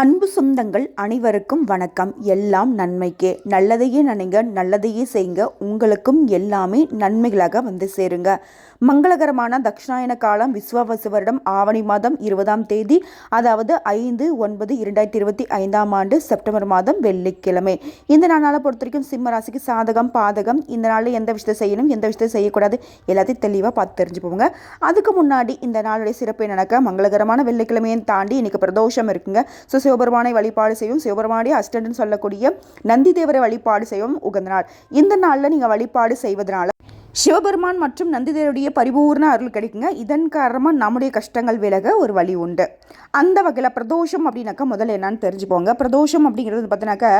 அன்பு சொந்தங்கள் அனைவருக்கும் வணக்கம். எல்லாம் நன்மைக்கே. நல்லதையே நினைங்க நல்லதையே செய்யுங்க. உங்களுக்கும் எல்லாமே நன்மைகளாக வந்து சேருங்க. மங்களகரமான தக்ஷாயன காலம் விஸ்வாவசு வருடம் ஆவணி மாதம் இருபதாம் தேதி அதாவது ஐந்து ஒன்பது இரண்டாயிரத்தி இருபத்தி ஐந்தாம் ஆண்டு செப்டம்பர் மாதம் வெள்ளிக்கிழமை. இந்த நாளால் பொறுத்த வரைக்கும் சிம்ம ராசிக்கு சாதகம் பாதகம். இந்த நாளில் எந்த விஷயத்தை செய்யணும் எந்த விஷயத்தை செய்யக்கூடாது எல்லாத்தையும் தெளிவாக பார்த்து தெரிஞ்சு போங்க அதுக்கு முன்னாடி இந்த நாளுடைய சிறப்பு என்னன்னாக்கா மங்களகரமான வெள்ளிக்கிழமையை தாண்டி இன்னைக்கு பிரதோஷம் இருக்குங்க. ஸோ சிவபெருமானை வழிபாடு செய்யும் சிவபெருமானுடைய அஸ்டன்ட்னு சொல்லக்கூடிய நந்தி தேவரை வழிபாடு செய்யும் உகந்த நாள் இந்த நாளில் நீங்கள் வழிபாடு செய்வதனால சிவபெருமான் மற்றும் நந்திதேவருடைய பரிபூர்ண அருள் கிடைக்குங்க. இதன் காரணமாக நம்முடைய கஷ்டங்கள் விலக ஒரு வழி உண்டு. அந்த வகையில் பிரதோஷம் அப்படின்னாக்கா முதல்ல என்னன்னு தெரிஞ்சுப்போங்க பிரதோஷம் அப்படிங்கிறது பார்த்தீங்கன்னாக்கா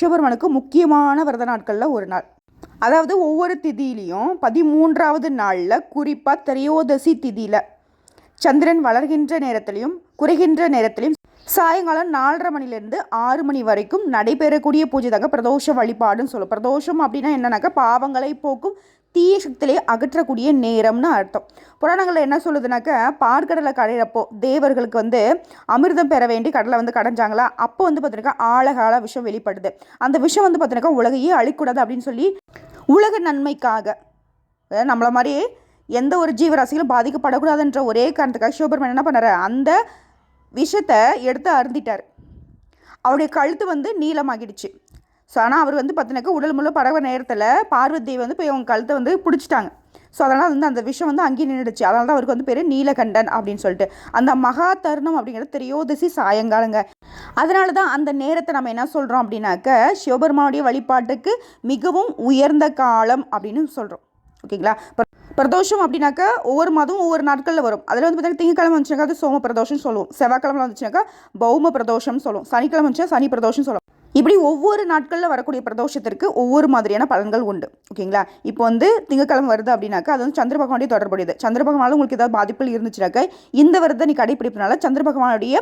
சிவபெருமானுக்கு முக்கியமான விரத நாட்களில் ஒரு நாள். அதாவது ஒவ்வொரு திதியிலையும் பதிமூன்றாவது நாளில் குறிப்பாக திரையோதசி திதியில். சந்திரன் வளர்கின்ற நேரத்திலையும் குறைகின்ற நேரத்திலையும் சாயங்காலம் நாலரை மணிலேருந்து ஆறு மணி வரைக்கும் நடைபெறக்கூடிய பூஜை தாங்க பிரதோஷ வழிபாடுன்னு சொல்லும். பிரதோஷம் அப்படின்னா என்னன்னாக்கா பாவங்களை போக்கும் தீய சக்திகளை அகற்றக்கூடிய நேரம்னு அர்த்தம். புராணங்களில் என்ன சொல்லுதுனாக்கா பாற்கடலை கடையிறப்போ தேவர்களுக்கு வந்து அமிர்தம் பெற வேண்டி கடலை வந்து கடைஞ்சாங்களா? அப்போ வந்து பார்த்தீங்கன்னா ஆழகால விஷம் வெளிப்படுது. அந்த விஷம் வந்து பார்த்தீங்கன்னா உலகையே அழிக்கூடாது அப்படின்னு சொல்லி உலக நன்மைக்காக அதாவது நம்மள மாதிரி எந்த ஒரு ஜீவராசிகளும் பாதிக்கப்படக்கூடாதுன்ற ஒரே காரணத்துக்காக சிவபெருமன் என்ன பண்ணாரு அந்த விஷத்தை எடுத்து அருந்திட்டார். அவருடைய கழுத்து வந்து நீளமாகிடுச்சு. ஸோ ஆனால் அவர் வந்து பார்த்தீங்கன்னாக்கா உடல் முழு பரவ நேரத்தில் பார்வதி வந்து போய் அவங்க கழுத்தை வந்து பிடிச்சிட்டாங்க. ஸோ அதனால் வந்து அந்த விஷம் வந்து அங்கேயே நின்றுடுச்சு அதனால தான் அவருக்கு வந்து பேர் நீலகண்டன் அப்படின்னு சொல்லிட்டு. அந்த மகா தருணம் அப்படிங்கிறது திரையோதசி சாயங்காலங்க. அதனால தான் அந்த நேரத்தை நம்ம என்ன சொல்கிறோம் அப்படின்னாக்க சிவபெருமானுடைய வழிபாட்டுக்கு மிகவும் உயர்ந்த காலம் அப்படின்னு சொல்கிறோம் ஓகேங்களா? பிரதோஷம் அப்படின்னாக்கா ஒவ்வொரு மாதமும் ஒவ்வொரு நாட்களில் வரும். அதில் வந்து பார்த்தீங்கன்னா திங்கக்கிழமை வந்துச்சுனாக்கா அது சோம பிரதோஷம் சொல்லுவோம். செவ்வாய்க்கிழமை வந்துச்சுனாக்கா பௌம பிரதோஷம் சொல்லுவோம். சனிக்கிழமை வந்துச்சுன்னா சனி பிரதோஷம் சொல்லுவோம். இப்படி ஒவ்வொரு நாட்களில் வரக்கூடிய பிரதோஷத்திற்கு ஒவ்வொரு மாதிரியான பலன்கள் உண்டு. ஓகேங்களா? இப்போ வந்து திங்கக்கிழமை வருது அப்படின்னாக்கா அது வந்து சந்திர பகவானுடைய தொடர்புடையது. சந்திர பகவானால் உங்களுக்கு ஏதாவது பாதிப்புகள் இருந்துச்சுனாக்கா இந்த விரதத்தை நீ கடைப்பிடிப்பனால சந்திர பகவானுடைய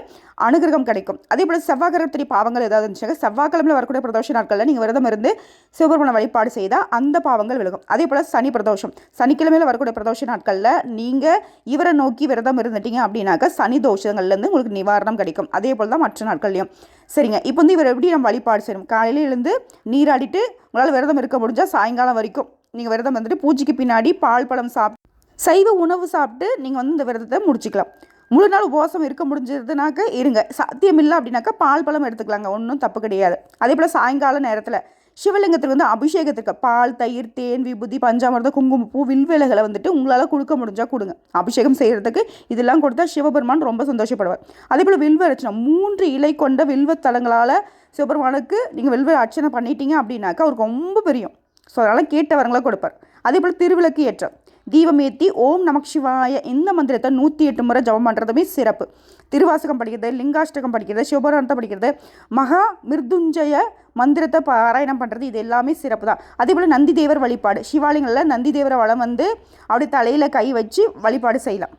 அனுகிரகம் கிடைக்கும். அதே போல் செவ்வாய் பாவங்கள் ஏதாவது இருந்துச்சுனாக்கா செவ்வாய்க்கிழமையில் வரக்கூடிய பிரதோஷ நாட்களில் நீங்கள் விரதம் இருந்து சிவபெருமான வழிபாடு செய்தால் அந்த பாவங்கள் விலகும். அதே போல் சனி பிரதோஷம். சனிக்கிழமையில் வரக்கூடிய பிரதோஷ நாட்களில் நீங்கள் இவரை நோக்கி விரதம் இருந்துட்டீங்க அப்படின்னாக்கா சனி தோஷங்கள்லேருந்து உங்களுக்கு நிவாரணம் கிடைக்கும். அதே போல் தான் மற்ற நாட்கள்லையும். சரிங்க. இப்போ வந்து இவர் எப்படி நம்ம வழிபாடு செய்யணும்? காலையில் எழுந்து நீராடிட்டு உங்களால் விரதம் இருக்க முடிஞ்சால் சாயங்காலம் வரைக்கும். நீங்கள் விரதம் வந்துட்டு பூஜைக்கு பின்னாடி பால் பழம் சாப்பிட்டு சைவ உணவு சாப்பிட்டு நீங்கள் வந்து இந்த விரதத்தை முடிச்சுக்கலாம். முழு நாள் உபவாசம் இருக்க முடிஞ்சதுனாக்க இருங்க. சாத்தியம் இல்லை அப்படின்னாக்கா பால் பழம் எடுத்துக்கலாங்க. ஒன்றும் தப்பு கிடையாது. அதே போல் சாயங்கால நேரத்தில் சிவலிங்கத்துக்கு வந்து அபிஷேகத்துக்கு பால் தயிர் தேன் விபூதி பஞ்சாமிர்தம் குங்குமப்பூ வில்வேலைகளை வந்துட்டு உங்களால் கொடுக்க முடிஞ்சால் கொடுங்க. அபிஷேகம் செய்கிறதுக்கு இதெல்லாம் கொடுத்தா சிவபெருமான் ரொம்ப சந்தோஷப்படுவார். அதே போல் வில்வ அர்ச்சனை மூன்று இலை கொண்ட வில்வ தலங்களால் சிவபெருமானுக்கு நீங்கள் வில்வ அர்ச்சனை பண்ணிட்டீங்க அப்படின்னாக்கா அவருக்கு ரொம்ப பிரியம். ஸோ அதனால் கேட்டவரங்களை கொடுப்பார். அதே போல் திருவிளக்கு ஏற்றம். தீபமேத்தி ஓம் நமக் சிவாய இந்த மந்திரத்தை நூற்றி எட்டு முறை ஜபம் பண்ணுறதுமே சிறப்பு. திருவாசகம் படிக்கிறது லிங்காஷ்டகம் படிக்கிறது சிவபுராணத்தை படிக்கிறது மகா மிருதுஞ்சய மந்திரத்தை பாராயணம் பண்ணுறது இது எல்லாமே சிறப்பு தான் அதே போல் நந்தி தேவர் வழிபாடு சிவாலயங்களில் நந்தி தேவரை வளம் வந்து அப்படி தலையில் கை வச்சு வழிபாடு செய்யலாம்.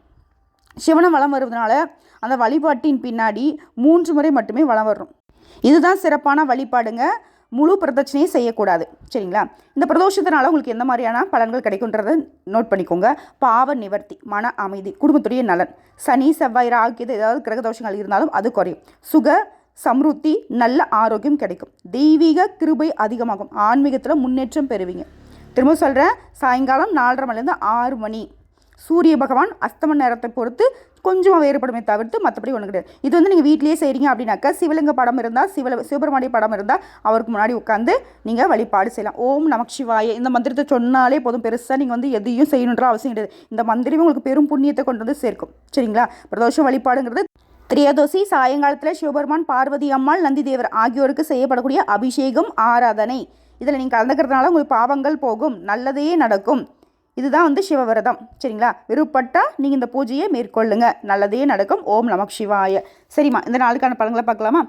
சிவனை வளம் வருவதனால அந்த வழிபாட்டின் பின்னாடி மூன்று முறை மட்டுமே வளம் வரும் இதுதான் சிறப்பான வழிபாடுங்க. முழு பிரதட்சணையும் செய்யக்கூடாது. சரிங்களா? இந்த பிரதோஷத்தினால உங்களுக்கு எந்த மாதிரியான பலன்கள் கிடைக்குன்றதை நோட் பண்ணிக்கோங்க. பாவ நிவர்த்தி மன அமைதி குடும்பத்துடைய நலன். சனி செவ்வாய் ராகு ஏதாவது கிரகதோஷங்கள் இருந்தாலும் அது குறையும். சுக சம்ருத்தி நல்ல ஆரோக்கியம் கிடைக்கும். தெய்வீக கிருபை அதிகமாகும். ஆன்மீகத்தில் முன்னேற்றம் பெறுவீங்க. திரும்ப சொல்கிறேன் சாயங்காலம் நாலரை மணிலேருந்து ஆறு மணி. சூரிய பகவான் அஸ்தம நேரத்தை பொறுத்து கொஞ்சமாக வேறுபடுமே தவிர்த்து மற்றபடி ஒன்று கிடையாது. இது வந்து நீங்கள் வீட்டிலேயே செய்கிறீங்க அப்படின்னாக்கா சிவலிங்க படம் இருந்தால் சிவல சிவபெருமானிய படம் இருந்தால் அவருக்கு முன்னாடி உட்காந்து நீங்கள் வழிபாடு செய்யலாம். ஓம் நமக் சிவாய. இந்த மந்திரத்தை சொன்னாலே போதும். பெருசாக நீங்கள் வந்து எதையும் செய்யணுன்ற அவசியம் கிடையாது. இந்த மந்திரமே உங்களுக்கு பெரும் புண்ணியத்தை கொண்டு வந்து சேர்க்கும். சரிங்களா? பிரதோஷம் வழிபாடுங்கிறது திரியதோசி சாயங்காலத்தில் சிவபெருமான் பார்வதி அம்மாள் நந்தி தேவர் ஆகியோருக்கு செய்யப்படக்கூடிய அபிஷேகம் ஆராதனை. இதில் நீங்கள் கலந்துக்கிறதுனால உங்களுக்கு பாவங்கள் போகும். நல்லதே நடக்கும். இதுதான் வந்து சிவவிரதம். சரிங்களா? விருப்பப்பட்டால் நீங்கள் இந்த பூஜையை மேற்கொள்ளுங்க. நல்லதே நடக்கும். ஓம் நமக் சிவாய. சரிம்மா இந்த நாளுக்கான பலன்களை பார்க்கலாமா?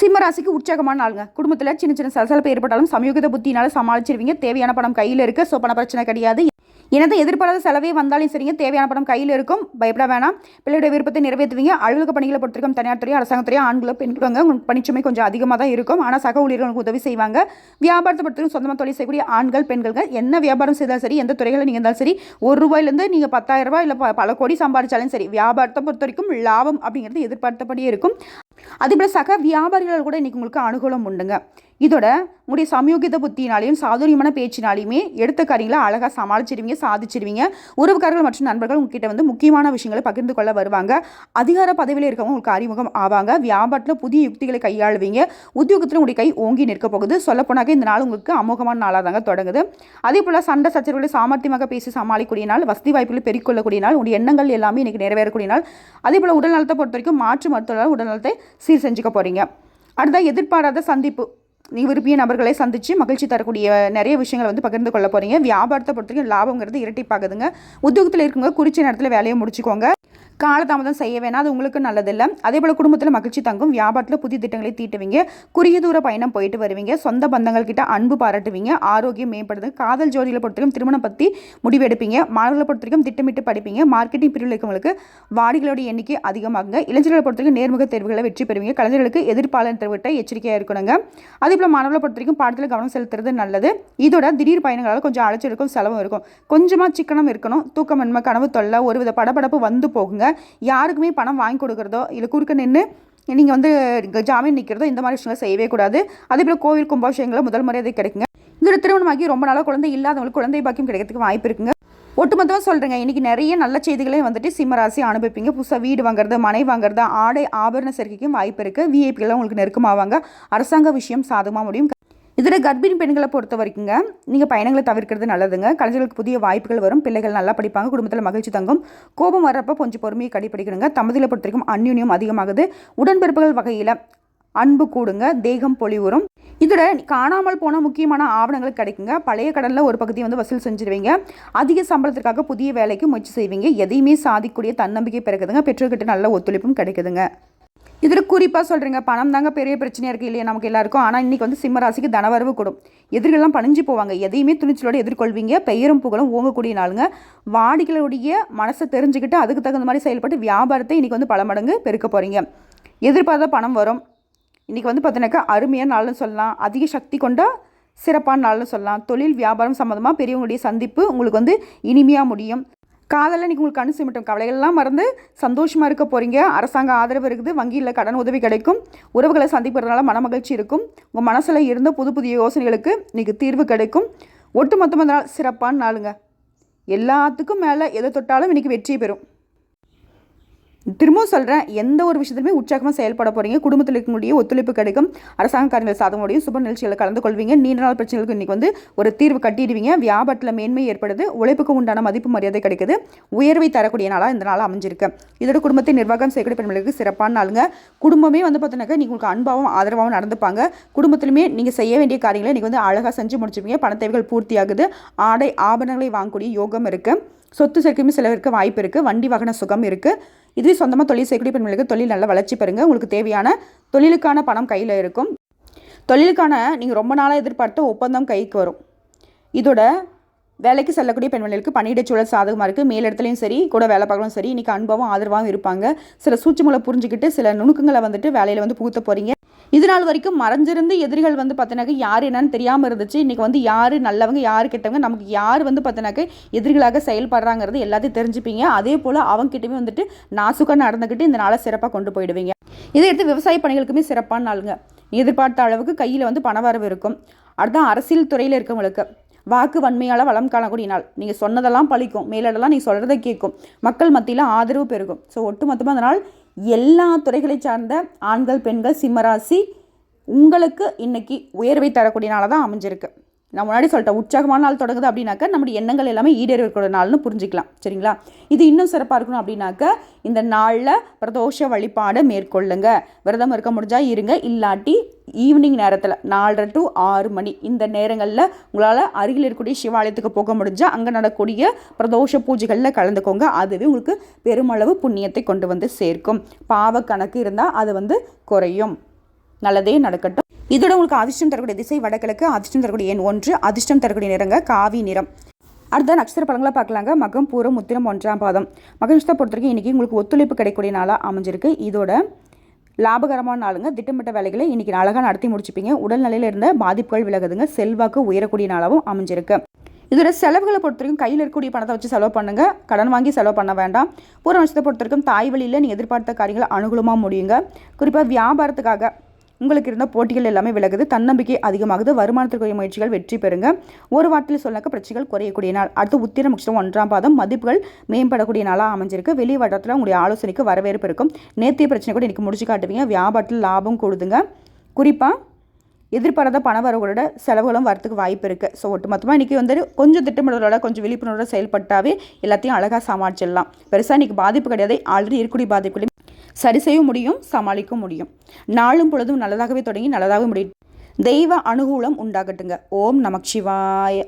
சிம்மராசிக்கு உற்சாகமான நாளுங்க. குடும்பத்தில் சின்ன சின்ன சலசலப்பு ஏற்பட்டாலும் சமயோகித புத்தினால சமாளிச்சிருவீங்க. தேவையான பணம் கையில் இருக்க. ஸோ பண பிரச்சனை கிடையாது. எனது எதிர்பாராத செலவே வந்தாலும் சரிங்க தேவையான பணம் கையில் இருக்கும். பயப்பட வேணாம். பிள்ளையுடைய விருப்பத்தை நிறைவேற்றுவீங்க. அலுவலக பணிகளை பொறுத்திருக்கும் தனியார் துறை அரசாங்கத்துறையோ ஆண்களோ பெண்களுங்க உங்களுக்கு பணிச்சுமை கொஞ்சம் அதிகமாக தான் இருக்கும். ஆனால் சக ஊழியர்களுக்கு உதவி செய்வாங்க. வியாபாரத்தை பொறுத்திருக்கும் சொந்தமாக தொழில் செய்யக்கூடிய ஆண்கள் பெண்களுங்க என்ன வியாபாரம் செய்தாலும் சரி எந்த துறைகளில் நீங்கள் இருந்தாலும் சரி ஒரு ரூபாயிலேருந்து நீங்கள் பத்தாயிரம் ரூபாய் இல்லை ப- பல கோடி சம்பாதிச்சாலும் சரி வியாபாரத்தை பொறுத்த வரைக்கும் லாபம் அப்படிங்கிறது எதிர்பார்த்தபடியே இருக்கும். அதேபோல் சக வியாபாரிகள் கூட இன்றைக்கி உங்களுக்கு அனுகூலம் உண்டுங்க. இதோட உங்களுடைய சமயோகித புத்தினாலையும் சாதுரியமான பேச்சினாலையுமே எடுத்த காரியங்களை அழகாக சமாளிச்சிடுவீங்க சாதிச்சிருவீங்க. உறவுக்காரர்கள் மற்றும் நண்பர்கள் உங்ககிட்ட வந்து முக்கியமான விஷயங்களை பகிர்ந்து கொள்ள வருவாங்க. அதிகார பதவியில் இருக்கவங்க உங்களுக்கு அறிமுகம் ஆவாங்க. வியாபாரத்தில் புதிய யுக்திகளை கையாளுவீங்க. உத்தியோகத்தில் உங்களுடைய கை ஓங்கி நிற்க போகுது. சொல்லப்போனாக்க இந்த நாள் உங்களுக்கு அமோகமான நாளாக தாங்க தொடங்குது. அதே போல் சண்டை சச்சரவுகளை சாமர்த்தியமாக பேசி சமாளிக்கக்கூடிய நாள் வசதி வாய்ப்புகளை பெருக்கொள்ளக்கூடிய நாள் உங்களுடைய எண்ணங்கள் எல்லாமே இன்றைக்கி நிறைவேறக்கூடிய நாள். அதே போல் உடல்நலத்தை பொறுத்த வரைக்கும் மாற்று மருத்துவ உடல்நலத்தை சீர் செஞ்சுக்க போகிறீங்க அடுத்த எதிர்பாராத சந்திப்பு. நீ விரும்பிய நபர்களை சந்தித்து மகிழ்ச்சி தரக்கூடிய நிறைய விஷயங்களை வந்து பகிர்ந்து கொள்ள போகிறீங்க வியாபாரத்தை பொறுத்த வரைக்கும் லாபங்கிறது இரட்டிப்பாகுதுங்க. உத்தியோகத்தில் இருக்குங்க குறித்த நேரத்தில் வேலையை முடிச்சுக்கோங்க. காலதாமதம் செய்ய வேணாம் அது உங்களுக்கு நல்லதில்லை. அதே போல் குடும்பத்தில் மகிழ்ச்சி தங்கும் வியாபாரத்தில் புதிய திட்டங்களை தீட்டுவீங்க. குறுகிய தூர பயணம் போயிட்டு வருவீங்க. சொந்த பந்தங்கள் கிட்ட அன்பு பாராட்டுவீங்க. ஆரோக்கியம் மேம்படுது காதல் ஜோடியில் பொறுத்தவரைக்கும் திருமணம் பற்றி முடிவெடுப்பீங்க. மாணவர்களை பொறுத்தவரைக்கும் திட்டமிட்டு படிப்பீங்க. மார்க்கெட்டிங் பிரிவில் இருக்கவங்களுக்கு வாடிகளோட எண்ணிக்கை அதிகமாகுங்க. இளைஞர்களை பொறுத்தவரைக்கும் நேர்முக தேர்வுகளை வெற்றி பெறுவீங்க. கலைஞர்களுக்கு எதிர்ப்பாளர் விட்ட எச்சரிக்கையாக இருக்கணுங்க. அதே போல் மாணவர்களை பொறுத்த வரைக்கும் பாடத்தில் கவனம் செலுத்துறது நல்லது. இதோட திடீர் பயணங்களால் கொஞ்சம் அழைச்சிருக்கும் செலவும் இருக்கும். கொஞ்சமாக சிக்கனம் இருக்கணும். தூக்கமின்மை கனவு தொல்லை ஒருவித படபடப்பு வந்து போகுங்க. யாருக்குமே பணம் வாங்கி கொடுக்குறதோ இல்லை குறுக்க நின்று நீங்கள் வந்து ஜாமீன் நிற்கிறதோ இந்த மாதிரி விஷயங்களை செய்யவே கூடாது. அதே போல் கோவில் கும்பாபிஷேகங்களை முதல் மரியாதை கிடைக்குங்க. இதோட திருமணமாகி ரொம்ப நாளாக குழந்தை இல்லாதவங்களுக்கு குழந்தை பாக்கியம் கிடைக்கிறதுக்கு வாய்ப்பு இருக்குங்க. ஒட்டுமொத்தமாக சொல்கிறேங்க இன்றைக்கி நிறைய நல்ல செய்திகளையும் வந்துட்டு சிம்மராசி அனுபவிப்பீங்க. புதுசாக வீடு வாங்குறது மனை வாங்குறது ஆடை ஆபரண சேர்க்கைக்கும் வாய்ப்பு இருக்குது விஐபிகள்லாம் உங்களுக்கு நெருக்கமாவாங்க. அரசாங்க விஷயம் சாதகமாக முடியும். இதில் கர்ப்பிணி பெண்களை பொறுத்த வரைக்குங்க நீங்கள் பயணங்களை தவிர்க்கிறது நல்லதுங்க. கலைஞர்களுக்கு புதிய வாய்ப்புகள் வரும். பிள்ளைகள் நல்லா படிப்பாங்க. குடும்பத்தில் மகிழ்ச்சி தங்கும். கோபம் வர்றப்போ கொஞ்சம் பொறுமையை கடைப்பிடிக்கணுங்க தம்பதியில் பொறுத்த வரைக்கும் அந்யுன்யம் அதிகமாகுது. உடன்பிறப்புகள் வகையில் அன்பு கூடுங்க. தேகம் பொலிவுறும் இதோட காணாமல் போன முக்கியமான ஆவணங்கள் கிடைக்குங்க. பழைய கடனில் ஒரு பகுதியை வந்து வசூல் செஞ்சிருவீங்க. அதிக சம்பளத்திற்காக புதிய வேலைக்கு முயற்சி செய்வீங்க. எதையுமே சாதிக்கக்கூடிய தன்னம்பிக்கை பிறகுதுங்க பெற்றோர்கிட்ட நல்ல ஒத்துழைப்பும் கிடைக்குதுங்க. இதில் குறிப்பாக சொல்கிறீங்க பணம் தாங்க பெரிய பிரச்சனையாக இருக்குது இல்லையா நமக்கு எல்லாருக்கும். ஆனால் இன்றைக்கி வந்து சிம்மராசிக்கு தனவரவு கூடும். எதிர்கள்லாம் பணிஞ்சு போவாங்க. எதையுமே துணிச்சலோடு எதிர்கொள்வீங்க. பெயரும் புகழும் ஓங்கக்கூடிய நாளுங்க. வாடிகளுடைய மனசை தெரிஞ்சுக்கிட்டு அதுக்கு தகுந்த மாதிரி செயல்பட்டு வியாபாரத்தை இன்றைக்கி வந்து பல மடங்கு பெருக்க போகிறீங்க எதிர்பார்த்த பணம் வரும். இன்றைக்கி வந்து பார்த்தீங்கன்னாக்கா அருமையான நாள்னு சொல்லலாம். அதிக சக்தி கொண்ட சிறப்பான நாள்னு சொல்லலாம். தொழில் வியாபாரம் சம்மந்தமாக பெரியவங்களுடைய சந்திப்பு உங்களுக்கு வந்து இனிமையாக முடியும். காதலில் இன்றைக்கி உங்களுக்கு கண் சிமிட்டும். கவலைகள்லாம் மறந்து சந்தோஷமாக இருக்க போகிறீங்க அரசாங்க ஆதரவு இருக்குது. வங்கியில் கடன் உதவி கிடைக்கும். உறவுகளை சந்திப்பதுனால மனமகிழ்ச்சி இருக்கும். உங்கள் மனசில் இருந்த புது புதிய யோசனைகளுக்கு இன்றைக்கி தீர்வு கிடைக்கும். ஒட்டுமொத்தமாக நாள் சிறப்பான நாளுங்க. எல்லாத்துக்கும் மேலே எதை தொட்டாலும் இன்றைக்கி வெற்றி பெறும். திரும்பவும் சொல்கிறேன் எந்த ஒரு விஷயத்துலையுமே உற்சாகமாக செயல்பட போகிறீங்க குடும்பத்தில் இருக்கக்கூடிய ஒத்துழைப்பு கிடைக்கும். அரசாங்க காரியங்கள் சாதக முடியும் சுப நிகழ்ச்சிகளை கலந்து கொள்வீங்க. நீண்ட நாள் பிரச்சனைகளுக்கு இன்றைக்கி வந்து ஒரு தீர்வு கட்டிடுவீங்க. வியாபாரத்தில் மேன்மை ஏற்படுது. உழைப்புக்கு உண்டான மதிப்பு மரியாதை கிடைக்குது. உயர்வை தரக்கூடிய நாளாக இந்த நாள் அமைஞ்சிருக்கு. இதோட குடும்பத்தை நிர்வாகம் செய்யக்கூடிய பெண்களுக்கு சிறப்பான நாளுங்க. குடும்பமே வந்து பார்த்தீங்கன்னாக்கா நீங்கள் உங்களுக்கு அன்பாகவும் ஆதரவாகவும் நடந்துப்பாங்க. குடும்பத்திலுமே நீங்கள் செய்ய வேண்டிய காரியங்களை நீங்கள் வந்து அழகாக செஞ்சு முடிச்சுப்பீங்க பண தேவைகள் பூர்த்தியாகுது. ஆடை ஆபரணங்களை வாங்கக்கூடிய யோகம் இருக்குது சொத்து சேர்க்கையுமே சிலருக்கு வாய்ப்பு இருக்குது வண்டி வாகன சுகம் இருக்குது இதுவே சொந்தமாக தொழில் செய்யக்கூடிய பெண்களுக்கு தொழில் நல்ல வளர்ச்சி பெறுங்க. உங்களுக்கு தேவையான தொழிலுக்கான பணம் கையில் இருக்கும். தொழிலுக்கான நீங்கள் ரொம்ப நாளாக எதிர்பார்த்த ஒப்பந்தம் கைக்கு வரும். இதோட வேலைக்கு செல்லக்கூடிய பெண்களுக்கு பணியிடச் சூழல் சாதகமாக இருக்குது மேலிடத்துலையும் சரி கூட வேலை பார்க்கலும் சரி இன்றைக்கி அனுபவம் ஆதரவாகவும் இருப்பாங்க. சில சூட்சங்களை புரிஞ்சுக்கிட்டு சில நுணுக்கங்களை வந்துட்டு வேலையில் வந்து புகுத்த போகிறீங்க இது நாள் வரைக்கும் மறைஞ்சிருந்து எதிரிகள் வந்து பார்த்தினாக்க யார் என்னன்னு தெரியாமல் இருந்துச்சு. இன்றைக்கி வந்து யார் நல்லவங்க யார் கெட்டவங்க நமக்கு யார் வந்து பார்த்தினாக்க எதிரிகளாக செயல்படுறாங்கிறது எல்லாத்தையும் தெரிஞ்சுப்பீங்க. அதே போல் அவங்ககிட்டயுமே வந்துட்டு நாசுக்காக நடந்துக்கிட்டு இந்த நாளை சிறப்பாக கொண்டு போயிடுவீங்க. இதை எடுத்து விவசாய பணிகளுக்குமே சிறப்பான நாளுங்க. எதிர்பார்த்த அளவுக்கு கையில் வந்து பணவரவு இருக்கும். அடுத்தான் அரசியல் துறையில் இருக்கவங்களுக்கு வாக்கு வன்மையால் வளம் காணக்கூடிய நாள். நீங்கள் சொன்னதெல்லாம் பழிக்கும். மேலிடலாம் நீங்கள் சொல்கிறத கேட்கும். மக்கள் மத்தியில் ஆதரவு பெருகும். ஸோ ஒட்டுமொத்தமாக மொத்தமாக அதனால் எல்லா துறைகளை சார்ந்த ஆண்கள் பெண்கள் சிம்மராசி உங்களுக்கு இன்னைக்கு உயர்வை தரக்கூடிய நாளாக தான் அமைஞ்சிருக்கு. நான் முன்னாடி சொல்லிட்டேன் உற்சாகமான நாள் தொடங்குது அப்படின்னாக்க நம்முடைய எண்ணங்கள் எல்லாமே ஈடேறக்கூடிய நாள்னு புரிஞ்சுக்கலாம். சரிங்களா? இது இன்னும் சிறப்பாக இருக்கணும் அப்படின்னாக்க இந்த நாளில் பிரதோஷ வழிபாடை மேற்கொள்ளுங்க. விரதம் இருக்க முடிஞ்சால் இருங்க. இல்லாட்டி ஈவினிங் நேரத்தில் நாலரை டு ஆறு மணி இந்த நேரங்களில் உங்களால் அருகில் இருக்கக்கூடிய சிவாலயத்துக்கு போக முடிஞ்சால் அங்கே நடக்கூடிய பிரதோஷ பூஜைகளில் கலந்துக்கோங்க. அதுவே உங்களுக்கு பெருமளவு புண்ணியத்தை கொண்டு வந்து சேர்க்கும். பாவ கணக்கு இருந்தால் அது வந்து குறையும். நல்லதே நடக்கட்டும். இதோட உங்களுக்கு அதிர்ஷ்டம் தரக்கூடிய திசை வடகிழக்கு அதிர்ஷ்டம் தரக்கூடிய எண் ஒன்று அதிர்ஷ்டம் தரக்கூடிய நிறங்க காவி நிறம். அடுத்த நட்சத்திர பழங்களை பார்க்கலாங்க. மகம் பூரம் முத்திரம் ஒன்றாம் பாதம். மகம் நட்சத்திரம் பொறுத்த வரைக்கும் இன்றைக்கி உங்களுக்கு ஒத்துழைப்பு கிடைக்கூடிய நாளாக அமைஞ்சிருக்கு. இதோட லாபகரமான நாளுங்க. திட்டமிட்ட வேலைகளை இன்றைக்கி அழகாக நடத்தி முடிச்சுப்பீங்க. உடல்நிலையில் இருந்த பாதிப்புகள் விலகுதுங்க. செல்வாக்கு உயரக்கூடிய நாளாகவும் அமைஞ்சிருக்கு. இதோட செலவுகளை பொறுத்த வரைக்கும் கையில் இருக்கக்கூடிய பணத்தை வச்சு செலவு பண்ணுங்க. கடன் வாங்கி செலவு பண்ண வேண்டாம். பூர்வ நட்சத்திரத்தை பொறுத்த வரைக்கும் தாய் வழியில் நீங்கள் எதிர்பார்த்த காரியங்களை அனுகூலமாக முடியுங்க. குறிப்பாக வியாபாரத்துக்காக உங்களுக்கு இருந்த போட்டிகள் எல்லாமே விலகுது. தன்னம்பிக்கை அதிகமாகுது. வருமானத்திற்குரிய முயற்சிகள் வெற்றி பெறுங்க. ஒரு வாரத்தில் சொல்லக்க பிரச்சனைகள் குறையக்கூடிய நாள். அடுத்து உத்திரம் முக்கியம் ஒன்றாம் பாதம். மதிப்புகள் மேம்படக்கூடிய நாளாக அமைஞ்சிருக்கு. வெளி வட்டத்தில் உங்களுடைய ஆலோசனைக்கு வரவேற்பு இருக்கும். நேர்த்திய பிரச்சனை கூட இன்றைக்கி முடிச்சு காட்டுவீங்க. வியாபாரத்தில் லாபம் கொடுதுங்க. குறிப்பாக எதிர்பாராத பண செலவுகளும் வரத்துக்கு வாய்ப்பு இருக்குது ஸோ ஒட்டுமொத்தமாக இன்றைக்கி வந்து கொஞ்சம் திட்டமிடலோட கொஞ்சம் விழிப்புணர்வோட செயல்பட்டாவே எல்லாத்தையும் அழகாக சமாளிச்சிடலாம். பெருசாக இன்றைக்கி பாதிப்பு கிடையாது. ஆல்ரெடி இருக்கக்கூடிய பாதிப்புகளையும் சரி செய்ய முடியும் சமாளிக்க முடியும். நாளும் பொழுதும் நல்லதாகவே தொடங்கி நல்லதாகவே முடியும். தெய்வ அனுகூலம் உண்டாகட்டுங்க. ஓம் நமக்ஷிவாய